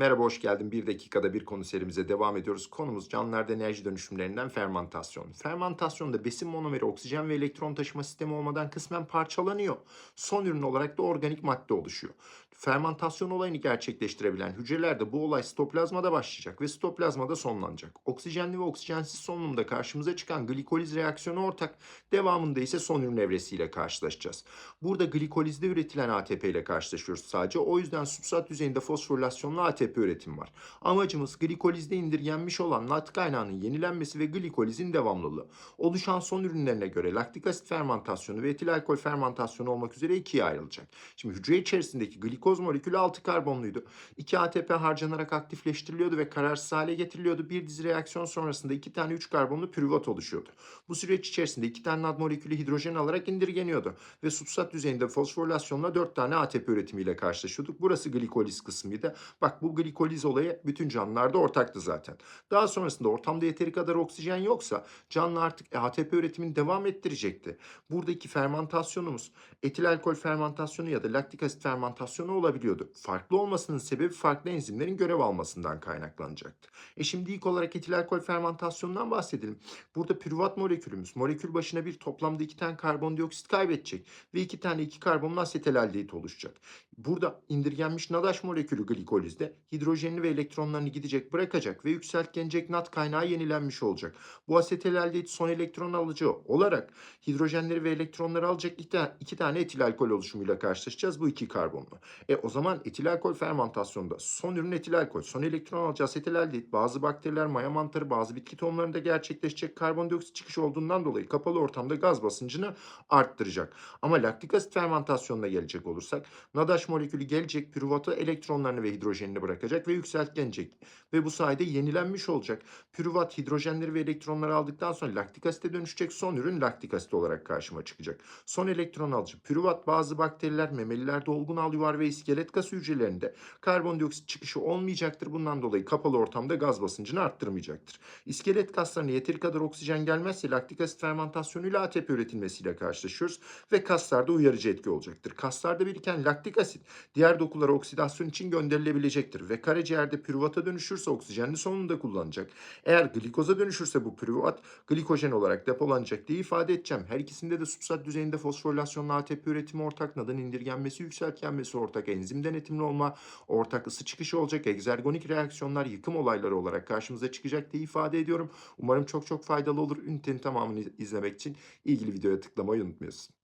Merhaba, hoş geldin. Bir dakikada bir konu serimize devam ediyoruz. Konumuz canlılarda enerji dönüşümlerinden fermantasyon. Fermantasyonda besin monomeri oksijen ve elektron taşıma sistemi olmadan kısmen parçalanıyor. Son ürün olarak da organik madde oluşuyor. Fermantasyon olayını gerçekleştirebilen hücrelerde bu olay sitoplazmada başlayacak ve sitoplazmada sonlanacak. Oksijenli ve oksijensiz solunumda karşımıza çıkan glikoliz reaksiyonu ortak, devamında ise son ürün evresiyle karşılaşacağız. Burada glikolizde üretilen ATP ile karşılaşıyoruz sadece. O yüzden substrat düzeyinde fosforilasyonlu ATP üretimi var. Amacımız glikolizde indirgenmiş olan lat kaynağının yenilenmesi ve glikolizin devamlılığı. Oluşan son ürünlerine göre laktik asit fermentasyonu ve etil alkol fermentasyonu olmak üzere ikiye ayrılacak. Şimdi hücre içerisindeki glikoz molekülü 6 karbonluydu. 2 ATP harcanarak aktifleştiriliyordu ve kararsız hale getiriliyordu. Bir dizi reaksiyon sonrasında 2 tane 3 karbonlu pürüvat oluşuyordu. Bu süreç içerisinde 2 tane NAD molekülü hidrojen alarak indirgeniyordu ve substrat düzeyinde fosforilasyonla 4 tane ATP üretimiyle karşılaşıyorduk. Burası glikoliz kısmıydı. Bak bu glikoliz olayı bütün canlılarda ortaktı zaten. Daha sonrasında ortamda yeteri kadar oksijen yoksa canlı artık ATP üretimini devam ettirecekti. Buradaki fermentasyonumuz etil alkol fermentasyonu ya da laktik asit fermentasyonu olabiliyordu. Farklı olmasının sebebi farklı enzimlerin görev almasından kaynaklanacaktı. E şimdi ilk olarak etil alkol fermentasyonundan bahsedelim. Burada pürüvat molekülümüz molekül başına bir toplamda iki tane karbondioksit kaybedecek ve iki tane iki karbonlu asetalaldehit oluşacak. Burada indirgenmiş NADH molekülü glikolizde hidrojenli ve elektronlarını gidecek bırakacak ve yükseltgenecek NAD kaynağı yenilenmiş olacak. Bu asetalaldehit son elektron alıcı olarak hidrojenleri ve elektronları alacak iki, ta- iki tane etil alkol oluşumuyla karşılaşacağız bu iki karbonlu. E o zaman etil alkol fermentasyonda son ürün etil alkol, son elektron alacağı asetalaldehit bazı bakteriler, maya mantarı, bazı bitki tohumlarında gerçekleşecek karbondioksit çıkışı olduğundan dolayı kapalı ortamda gaz basıncını arttıracak. Ama laktik asit fermentasyonuna gelecek olursak NADH molekülü gelecek pürüvatı elektronlarını ve hidrojenini bırakacak ve yükseltgenecek. Ve bu sayede yenilenmiş olacak. Pürüvat hidrojenleri ve elektronları aldıktan sonra laktik asite dönüşecek. Son ürün laktik asit olarak karşıma çıkacak. Son elektron alıcı pürüvat bazı bakteriler, memeliler, dolgun alüvar ve iskelet kası hücrelerinde karbondioksit çıkışı olmayacaktır. Bundan dolayı kapalı ortamda gaz basıncını arttırmayacaktır. İskelet kaslarına yeteri kadar oksijen gelmezse laktik asit fermentasyonuyla ATP üretilmesiyle karşılaşıyoruz ve kaslarda uyarıcı etki olacaktır. Kaslarda biriken laktik asit diğer dokulara oksidasyon için gönderilebilecektir ve karaciğerde pürüvata dönüşürse oksijenli sonunda kullanacak. Eğer glikoza dönüşürse bu pürüvat glikojen olarak depolanacak diye ifade edeceğim. Her ikisinde de substrat düzeyinde fosforilasyonlu ATP üretimi ortak, NAD'ın indirgenmesi, yükseltgenmesi ortak, enzim denetimli olma, ortak ısı çıkışı olacak, egzergonik reaksiyonlar, yıkım olayları olarak karşımıza çıkacak diye ifade ediyorum. Umarım çok çok faydalı olur. Ünitenin tamamını izlemek için ilgili videoya tıklamayı unutmuyorsun.